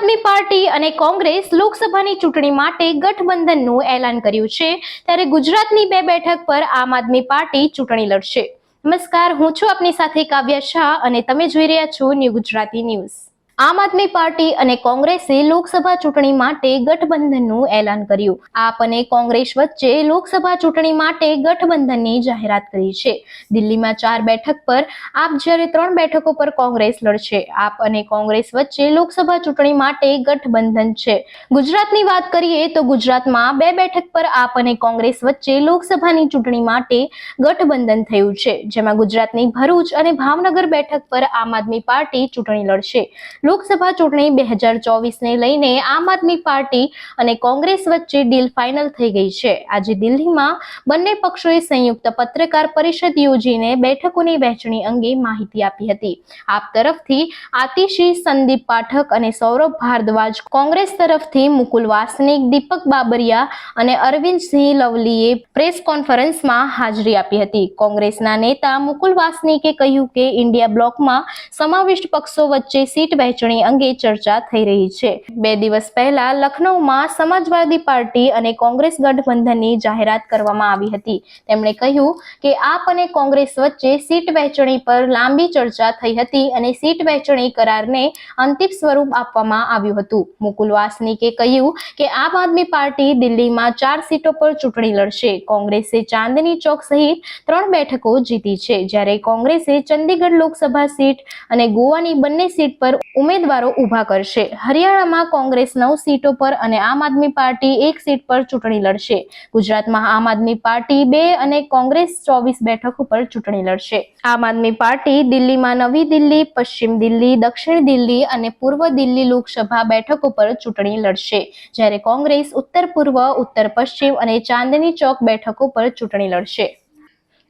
આદમી party અને કોંગ્રેસ લોકસભાની ચૂંટણી માટે ગઠબંધનનું એલાન કર્યું છે, ત્યારે ગુજરાતની બે બેઠક પર આમ આદમી પાર્ટી ચૂંટણી લડશે. નમસ્કાર, હું છું આપની સાથે કાવ્યા શાહ અને તમે જોઈ રહ્યા છો ન્યૂ ગુજરાતી ન્યૂઝ. આમ આદમી પાર્ટી અને કોંગ્રેસે લોકસભા ચૂંટણી માટે ગઠબંધનનું એલાન કર્યું. આપ અને કોંગ્રેસ વચ્ચે લોકસભા ચૂંટણી માટે ગઠબંધનની જાહેરાત કરી છે. દિલ્હીમાં ચાર બેઠક પર આપ જ્યારે ત્રણ બેઠકો પર કોંગ્રેસ લડશે, આપ અને કોંગ્રેસ વચ્ચે લોકસભા ચૂંટણી માટે ગઠબંધન છે. ગુજરાતની વાત કરીએ તો ગુજરાતમાં બે બેઠક પર આપ અને કોંગ્રેસ વચ્ચે લોકસભાની ચૂંટણી માટે ગઠબંધન થયું છે, જેમાં ગુજરાતની ભરૂચ અને ભાવનગર બેઠક પર આમ આદમી પાર્ટી ચૂંટણી લડશે. લોકસભા ચૂંટણી બે હજાર ચોવીસને લઈને આમ આદમી પાર્ટી અને કોંગ્રેસ વચ્ચે ડીલ ફાઇનલ થઈ ગઈ છે. આજે દિલ્હીમાં બંને પક્ષોએ સંયુક્ત પત્રકાર પરિષદ યોજીને બેઠકોની વહેંચણી અંગે માહિતી આપી હતી. આપ તરફથી આતિશી, સંદીપ પાઠક અને સૌરભ ભારદ્વાજ કોંગ્રેસ તરફથી મુકુલ વાસનિક, દીપક બાબરિયા અને અરવિંદસિંહ લવલીએ પ્રેસ કોન્ફરન્સમાં હાજરી આપી હતી. કોંગ્રેસના નેતા મુકુલ વાસનિકે કહ્યું કે ઇન્ડિયા બ્લોકમાં સમાવિષ્ટ પક્ષો વચ્ચે સીટ વહેંચણી અંગે ચર્ચા થઈ રહી છે. બે દિવસ પહેલા લખનૌમાં સમાજવાદી પાર્ટી અને કોંગ્રેસ ગઠબંધનની જાહેરાત કરવામાં આવી હતી. તેમણે કહ્યું કે આપ અને કોંગ્રેસ વચ્ચે સીટ વહેંચણી પર લાંબી ચર્ચા થઈ હતી અને સીટ વહેંચણી કરારને અંતિમ સ્વરૂપ આપવામાં આવ્યું હતું. મુકુલ વાસનિકે કહ્યું કે આમ આદમી પાર્ટી દિલ્હીમાં ચાર સીટો પર ચૂંટણી લડશે. કોંગ્રેસે ચાંદની ચોક સહિત ત્રણ બેઠકો જીતી છે. જ્યારે કોંગ્રેસે ચંદીગઢ લોકસભા સીટ અને ગોવાની બંને સીટ પર ઉમેદવારો ઊભા કરશે. હરિયાણામાં કોંગ્રેસ નવ સીટો પર અને આમ આદમી પાર્ટી એક સીટ પર ચૂંટણી લડશે. ગુજરાતમાં આમ આદમી પાર્ટી બે અને કોંગ્રેસ ચોવીસ બેઠક પર ચૂંટણી લડશે. આમ આદમી પાર્ટી દિલ્હીમાં નવી દિલ્હી, પશ્ચિમ દિલ્હી, દક્ષિણ દિલ્હી અને પૂર્વ દિલ્હી લોકસભા બેઠકો પર ચૂંટણી લડશે. જ્યારે કોંગ્રેસ ઉત્તર પૂર્વ, ઉત્તર પશ્ચિમ અને ચાંદની ચોક બેઠકો પર ચૂંટણી લડશે.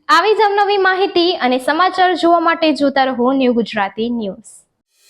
આવી જ નવી માહિતી અને સમાચાર જોવા માટે જોતા રહો ન્યૂ ગુજરાતી ન્યૂઝ.